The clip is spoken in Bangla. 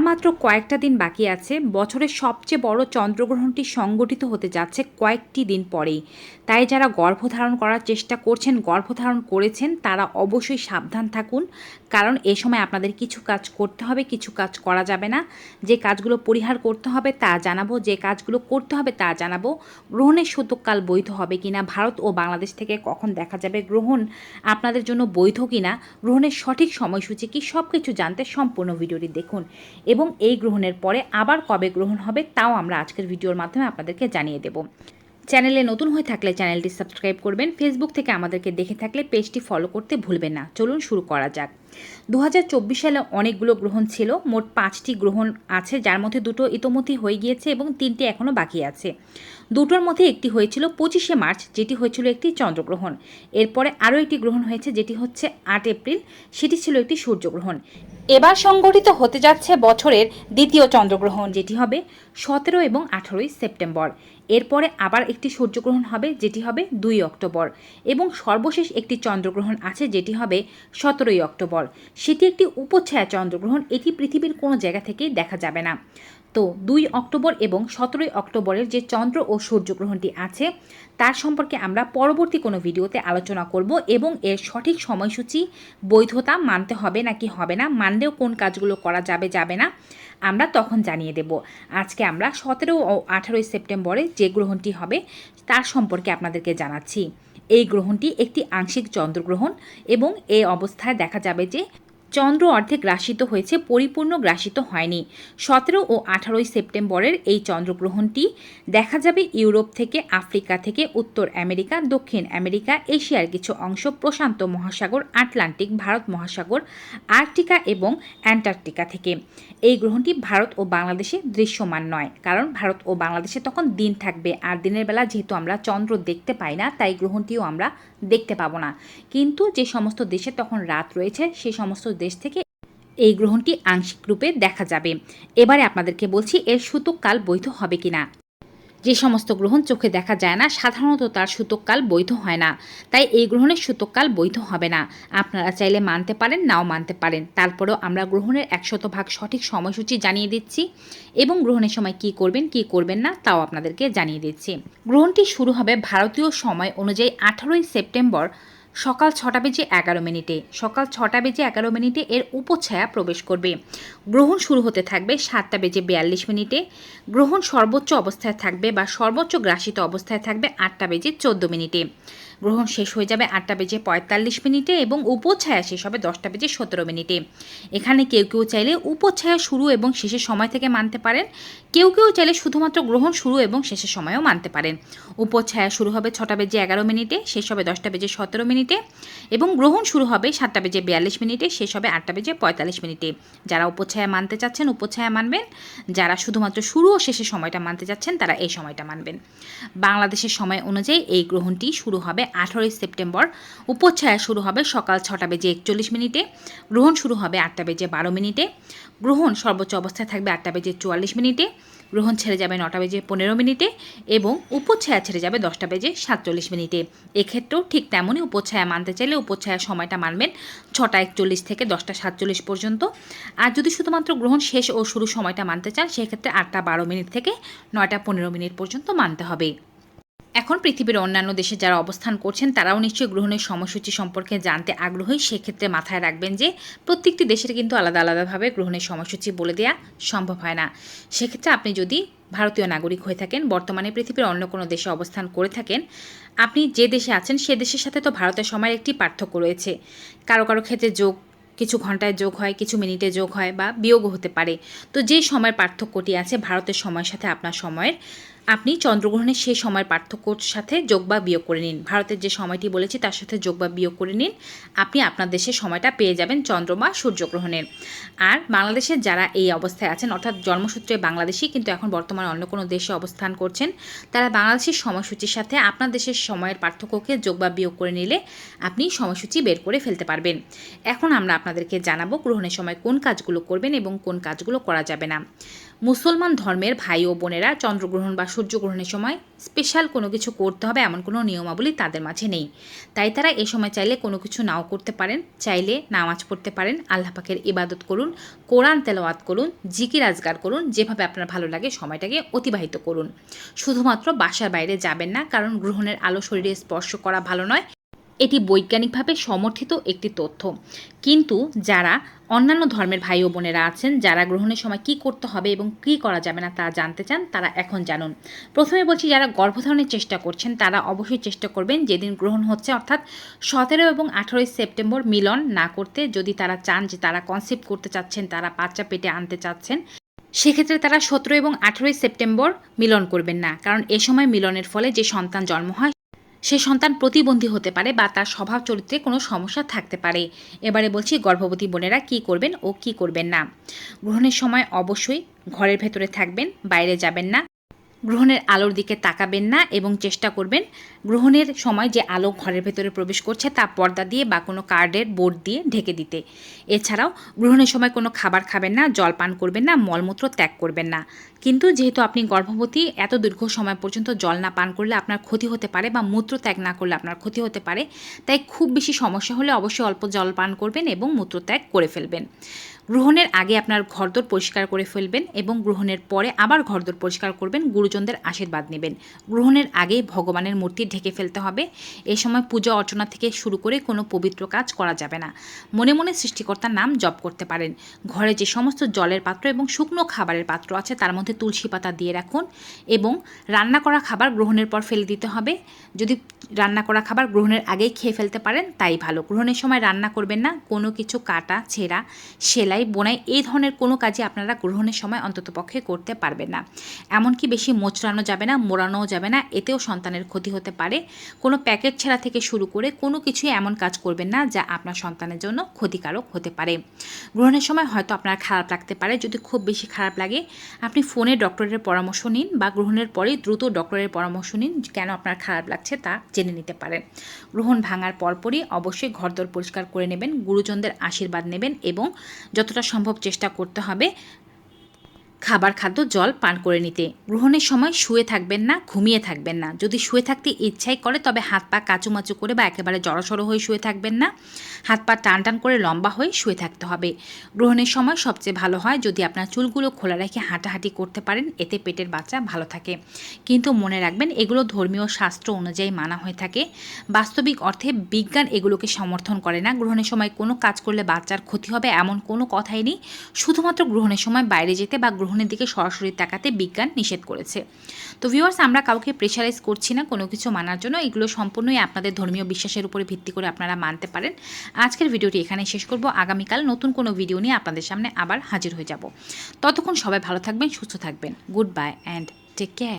আর মাত্র কয়েকটা দিন বাকি আছে। বছরের সবচেয়ে বড় চন্দ্রগ্রহণটি সংগঠিত হতে যাচ্ছে কয়েকটি দিন পরেই। তাই যারা গর্ভধারণ করার চেষ্টা করছেন, গর্ভধারণ করেছেন, তারা অবশ্যই সাবধান থাকুন। কারণ এ সময় আপনাদের কিছু কাজ করতে হবে, কিছু কাজ করা যাবে না। যে কাজগুলো পরিহার করতে হবে, তা জানাব। যে কাজগুলো করতে হবে, তা জানাব। গ্রহণের সূতককাল বৈধ হবে কিনা, ভারত ও বাংলাদেশ থেকে কখন দেখা যাবে গ্রহণ, আপনাদের জন্য বৈধ কিনা, গ্রহণের সঠিক সময়সূচি কি সব কিছু জানতে সম্পূর্ণ ভিডিওটি দেখুন। এবং এই গ্রহণের পরে আবার কবে গ্রহণ হবে, তাও আমরা আজকের ভিডিওর মাধ্যমে আপনাদেরকে জানিয়ে দেব। চ্যানেলে নতুন হয়ে থাকলে চ্যানেলটি সাবস্ক্রাইব করবেন। ফেসবুক থেকে আমাদেরকে দেখে থাকলে পেজটি ফলো করতে ভুলবেন না। চলুন শুরু করা যাক। দু হাজার চব্বিশ সালে অনেকগুলো গ্রহণ ছিল, মোট পাঁচটি গ্রহণ আছে, যার মধ্যে দুটো ইতোমধ্যেই হয়ে গিয়েছে এবং তিনটি এখনও বাকি আছে। দুটোর মধ্যে একটি হয়েছিল পঁচিশে মার্চ, যেটি হয়েছিল একটি চন্দ্রগ্রহণ। এরপরে আরও একটি গ্রহণ হয়েছে, যেটি হচ্ছে আট এপ্রিল, সেটি ছিল একটি সূর্যগ্রহণ। এবার সংগঠিত হতে যাচ্ছে বছরের দ্বিতীয় চন্দ্রগ্রহণ, যেটি হবে সতেরো এবং আঠারোই সেপ্টেম্বর। এরপরে আবার একটি সূর্যগ্রহণ হবে, যেটি হবে দুই অক্টোবর। এবং সর্বশেষ একটি চন্দ্রগ্রহণ আছে, যেটি হবে সতেরোই অক্টোবর। সেটি একটি উপছায়া চন্দ্রগ্রহণ। এটি পৃথিবীর কোনো জায়গা থেকেই দেখা যাবে না। তো দুই অক্টোবর এবং সতেরোই অক্টোবরের যে চন্দ্র ও সূর্যগ্রহণটি আছে, তার সম্পর্কে আমরা পরবর্তী কোনো ভিডিওতে আলোচনা করব এবং এর সঠিক সময়সূচি, বৈধতা মানতে হবে নাকি হবে না, মানলেও কোন কাজগুলো করা যাবে যাবে না, আমরা তখন জানিয়ে দেব। আজকে আমরা সতেরো ও আঠারোই সেপ্টেম্বরে যে গ্রহণটি হবে, তার সম্পর্কে আপনাদেরকে জানাচ্ছি। এই গ্রহণটি একটি আংশিক চন্দ্রগ্রহণ এবং এই অবস্থায় দেখা যাবে যে চন্দ্র অর্ধেক গ্রাসিত হয়েছে, পরিপূর্ণ গ্রাসিত হয়নি। সতেরো ও আঠারোই সেপ্টেম্বরের এই চন্দ্রগ্রহণটি দেখা যাবে ইউরোপ থেকে, আফ্রিকা থেকে, উত্তর আমেরিকা, দক্ষিণ আমেরিকা, এশিয়ার কিছু অংশ, প্রশান্ত মহাসাগর, আটলান্টিক ভারত মহাসাগর, আর্কটিকা এবং অ্যান্টার্কটিকা থেকে। এই গ্রহণটি ভারত ও বাংলাদেশে দৃশ্যমান নয়, কারণ ভারত ও বাংলাদেশে তখন দিন থাকবে। আর দিনের বেলা যেহেতু আমরা চন্দ্র দেখতে পাই না, তাই গ্রহণটিও আমরা দেখতে পাবো না। কিন্তু যে সমস্ত দেশে তখন রাত রয়েছে সেই সমস্ত দেশ থেকে এই গ্রহণটি আংশিক রূপে দেখা যাবে। এবারে আপনাদেরকে বলছি, এর সূতককাল বৈধ হবে কিনা। যে সমস্ত গ্রহণ চোখে দেখা যায় না, সাধারণত তার সূতককাল বৈধ হয় না। তাই এই গ্রহণের সূতককাল বৈধ হবে না। আপনারা চাইলে মানতে পারেন, নাও মানতে পারেন। তারপরেও আমরা গ্রহণের একশত ভাগ সঠিক সময়সূচি জানিয়ে দিচ্ছি এবং গ্রহণের সময় কি করবেন কি করবেন না, তাও আপনাদেরকে জানিয়ে দিচ্ছি। গ্রহণটি শুরু হবে ভারতীয় সময় অনুযায়ী আঠারোই সেপ্টেম্বর সকাল ছটা বেজে এগারো মিনিটে। সকাল ছটা বেজে এগারো মিনিটে এর উপছায়া প্রবেশ করবে। গ্রহণ শুরু হতে থাকবে সাতটা বেজে বিয়াল্লিশ মিনিটে। গ্রহণ সর্বোচ্চ অবস্থায় থাকবে বা সর্বোচ্চ গ্রাসিত অবস্থায় থাকবে আটটা বেজে চোদ্দ মিনিটে। গ্রহণ শেষ হয়ে যাবে আটটা বেজে পঁয়তাল্লিশ মিনিটে এবং উপছায়া শেষ হবে দশটা বেজে সতেরো মিনিটে। এখানে কেউ কেউ চাইলে উপছায়া শুরু এবং শেষের সময় থেকে মানতে পারেন। কেউ কেউ চাইলে শুধুমাত্র গ্রহণ শুরু এবং শেষের সময়ও মানতে পারেন। উপছায়া শুরু হবে ছটা বেজে এগারো মিনিটে, শেষ হবে দশটা বেজে সতেরো মিনিটে এবং গ্রহণ শুরু হবে সাতটা বেজে বিয়াল্লিশ মিনিটে, শেষ হবে আটটা বেজে পঁয়তাল্লিশ মিনিটে। যারা উপছায়া মানতে চাচ্ছেন উপছায়া মানবেন। যারা শুধুমাত্র শুরু ও শেষের সময়টা মানতে চাচ্ছেন, তারা এই সময়টা মানবেন। বাংলাদেশের সময় অনুযায়ী এই গ্রহণটি শুরু হবে আঠারোই সেপ্টেম্বর উপচ্ছায়া শুরু হবে সকাল ছটা বেজে একচল্লিশ মিনিটে, গ্রহণ শুরু হবে আটটা বেজে বারো মিনিটে, গ্রহণ সর্বোচ্চ অবস্থায় থাকবে আটটা বেজে চুয়াল্লিশ মিনিটে, গ্রহণ ছেড়ে যাবে নটা বেজে পনেরো মিনিটে এবং উপচ্ছায়া ছেড়ে যাবে দশটা বেজে সাতচল্লিশ মিনিটে। এক্ষেত্রেও ঠিক তেমনই উপচ্ছায়া মানতে চাইলে উপচ্ছায়া সময়টা মানবেন ছটা একচল্লিশ থেকে দশটা সাতচল্লিশ পর্যন্ত। আর যদি শুধুমাত্র গ্রহণ শেষ ও শুরু সময়টা মানতে চান, সেক্ষেত্রে আটটা বারো মিনিট থেকে নয়টা পনেরো মিনিট পর্যন্ত মানতে হবে। এখন পৃথিবীর অন্যান্য দেশে যারা অবস্থান করছেন, তারাও নিশ্চয়ই গ্রহণের সময়সূচি সম্পর্কে জানতে আগ্রহী। সেক্ষেত্রে মাথায় রাখবেন যে, প্রত্যেকটি দেশের কিন্তু আলাদা আলাদাভাবে গ্রহণের সময়সূচি বলে দেওয়া সম্ভব হয় না। সেক্ষেত্রে আপনি যদি ভারতীয় নাগরিক হয়ে থাকেন, বর্তমানে পৃথিবীর অন্য কোনো দেশে অবস্থান করে থাকেন, আপনি যে দেশে আছেন, সে দেশের সাথে তো ভারতের সময়ের একটি পার্থক্য রয়েছে। কারও কারও ক্ষেত্রে যোগ, কিছু ঘন্টায় যোগ হয়, কিছু মিনিটে যোগ হয় বা বিয়োগও হতে পারে। তো যে সময়ের পার্থক্যটি আছে, ভারতের সময়ের সাথে আপনার সময়ের আপনি চন্দ্রগ্রহণের সেই সময়ের পার্থক্যর সাথে যোগ বা বিয়োগ করে নিন। ভারতের যে সময়টি বলেছি, তার সাথে যোগ বা বিয়োগ করে নিন। আপনি আপনার দেশের সময়টা পেয়ে যাবেন চন্দ্রমা সূর্যগ্রহণের। আর বাংলাদেশের যারা এই অবস্থায় আছেন, অর্থাৎ জন্মসূত্রে বাংলাদেশি কিন্তু এখন বর্তমানে অন্য কোনো দেশে অবস্থান করছেন, তারা বাংলাদেশের সময়সূচির সাথে আপনার দেশের সময়ের পার্থক্যকে যোগ বা বিয়োগ করে নিলে আপনি সময়সূচি বের করে ফেলতে পারবেন। এখন আমরা আপনাদেরকে জানাব গ্রহণের সময় কোন কাজগুলো করবেন এবং কোন কাজগুলো করা যাবে না। মুসলমান ধর্মের ভাই ও বোনেরা চন্দ্রগ্রহণ বা সূর্যগ্রহণের সময় স্পেশাল কোনো কিছু করতে হবে এমন কোনো নিয়মাবলী তাদের মাঝে নেই। তাই তারা এ সময় চাইলে কোনো কিছু নাও করতে পারেন, চাইলে নামাজ পড়তে পারেন, আল্লাহ পাকের ইবাদত করুন, কোরআন তেলাওয়াত করুন, জিকির আজগার করুন, যেভাবে আপনার ভালো লাগে সময়টাকে অতিবাহিত করুন। শুধুমাত্র বাসার বাইরে যাবেন না, কারণ গ্রহণের আলো শরীরে স্পর্শ করা ভালো নয়। এটি বৈজ্ঞানিকভাবে সমর্থিত একটি তথ্য। কিন্তু যারা অন্যান্য ধর্মের ভাই ও বোনেরা আছেন, যারা গ্রহণের সময় কি করতে হবে এবং কী করা যাবে না তা জানতে চান, তারা এখন জানুন। প্রথমে বলছি, যারা গর্ভধারণের চেষ্টা করছেন, তারা অবশ্যই চেষ্টা করবেন যেদিন গ্রহণ হচ্ছে, অর্থাৎ সতেরো এবং আঠেরোই সেপ্টেম্বর মিলন না করতে। যদি তারা চান যে তারা কনসেপ্ট করতে চাচ্ছেন, তারা বাচ্চা পেটে আনতে চাচ্ছেন, সেক্ষেত্রে তারা সতেরো এবং আঠেরোই সেপ্টেম্বর মিলন করবেন না। কারণ এ সময় মিলনের ফলে যে সন্তান জন্ম হয় সে সন্তান প্রতিবন্ধী হতে পারে বা তার স্বভাব চরিত্রে কোনো সমস্যা থাকতে পারে। এবারে বলছি, গর্ভবতী বোনেরা কি করবেন ও কি করবেন না? গ্রহণের সময় অবশ্যই ঘরের ভেতরে থাকবেন, বাইরে যাবেন না। গ্রহণের আলোর দিকে তাকাবেন না এবং চেষ্টা করবেন গ্রহণের সময় যে আলো ঘরের ভেতরে প্রবেশ করছে তা পর্দা দিয়ে বা কোনো কার্ডের বোর্ড দিয়ে ঢেকে দিতে। এছাড়াও গ্রহণের সময় কোনো খাবার খাবেন না, জল পান করবেন না, মলমূত্র ত্যাগ করবেন না। কিন্তু যেহেতু আপনি গর্ভবতী, এত দীর্ঘ সময় পর্যন্ত জল না পান করলে আপনার ক্ষতি হতে পারে বা মূত্র ত্যাগ না করলে আপনার ক্ষতি হতে পারে, তাই খুব বেশি সমস্যা হলে অবশ্যই অল্প জল পান করবেন এবং মূত্র ত্যাগ করে ফেলবেন। গ্রহণের আগে আপনার ঘরদোর পরিষ্কার করে ফেলবেন এবং গ্রহণের পরে আবার ঘরদোর পরিষ্কার করবেন, গুরুজনদের আশীর্বাদ নেবেন। গ্রহণের আগে ভগবানের মূর্তি ঢেকে ফেলতে হবে। এ সময় পূজা অর্চনা থেকে শুরু করে কোনো পবিত্র কাজ করা যাবে না। মনে মনে সৃষ্টিকর্তার নাম জপ করতে পারেন। ঘরে যে সমস্ত জলের পাত্র এবং শুকনো খাবারের পাত্র আছে, তার মধ্যে তুলসী পাতা দিয়ে রাখুন এবং রান্না করা খাবার গ্রহণের পর ফেলে দিতে হবে। যদি রান্না করা খাবার গ্রহণের আগেই খেয়ে ফেলতে পারেন, তাই ভালো। গ্রহণের সময় রান্না করবেন না। কোনো কিছু কাটা, ছেঁড়া, সেলাই বোনাই এই ধরনের কোনো কাজই আপনারা গ্রহণের সময় অন্ততপক্ষে করতে পারবেন না। এমনকি বেশি মোচড়ানো যাবে না, মোড়ানোও যাবে না, এতেও সন্তানের ক্ষতি হতে পারে। কোনো প্যাকেট ছেঁড়া থেকে শুরু করে কোনো কিছুই এমন কাজ করবেন না যা আপনার সন্তানের জন্য ক্ষতিকারক হতে পারে। গ্রহণের সময় হয়তো আপনার খারাপ লাগতে পারে, যদি খুব বেশি খারাপ লাগে। আপনি ফোনে ডক্টরের পরামর্শ নিন বা গ্রহণের পরেই দ্রুত ডক্টরের পরামর্শ নিন কেন আপনার খারাপ লাগছে তা জেনে নিতে পারেন। গ্রহণ ভাঙার পরপরই অবশ্যই ঘরদোর পরিষ্কার করে নেবেন, গুরুজনদের আশীর্বাদ নেবেন এবং যতটা সম্ভব চেষ্টা করতে হবে খাবার খাদ্য জল পান করে নিতে। গ্রহণের সময় শুয়ে থাকবেন না, ঘুমিয়ে থাকবেন না। যদি শুয়ে থাকতে ইচ্ছাই করে, তবে হাত পা কাচুমাচু করে বা একেবারে জড়সড়ো হয়ে শুয়ে থাকবেন না। হাত পা টান টান করে লম্বা হয়ে শুয়ে থাকতে হবে। গ্রহণের সময় সবচেয়ে ভালো হয় যদি আপনার চুলগুলো খোলা রেখে হাঁটাহাঁটি করতে পারেন, এতে পেটের বাচ্চা ভালো থাকে। কিন্তু মনে রাখবেন, এগুলো ধর্মীয় শাস্ত্র অনুযায়ী মানা হয়ে থাকে। বাস্তবিক অর্থে বিজ্ঞান এগুলোকে সমর্থন করে না। গ্রহণের সময় কোনো কাজ করলে বাচ্চার ক্ষতি হবে এমন কোনো কথাই নেই। শুধুমাত্র গ্রহণের সময় বাইরে যেতে বা গ্রহণের দিকে সরাসরি তাকাতে বিজ্ঞান নিষেধ করেছে। তো ভিউয়ার্স আমরা কাউকে প্রেশারাইজ করছি না, কোনো কিছু মানার জন্য। এগুলো সম্পূর্ণই আপনাদের ধর্মীয় বিশ্বাসের উপরে ভিত্তি করে আপনারা মানতে পারেন। আজকের ভিডিওটি এখানে শেষ করব। আগামীকাল নতুন কোনো ভিডিও নিয়ে আপনাদের সামনে আবার হাজির হয়ে যাব। ততক্ষণ সবাই ভালো থাকবেন, সুস্থ থাকবেন। Good bye and take care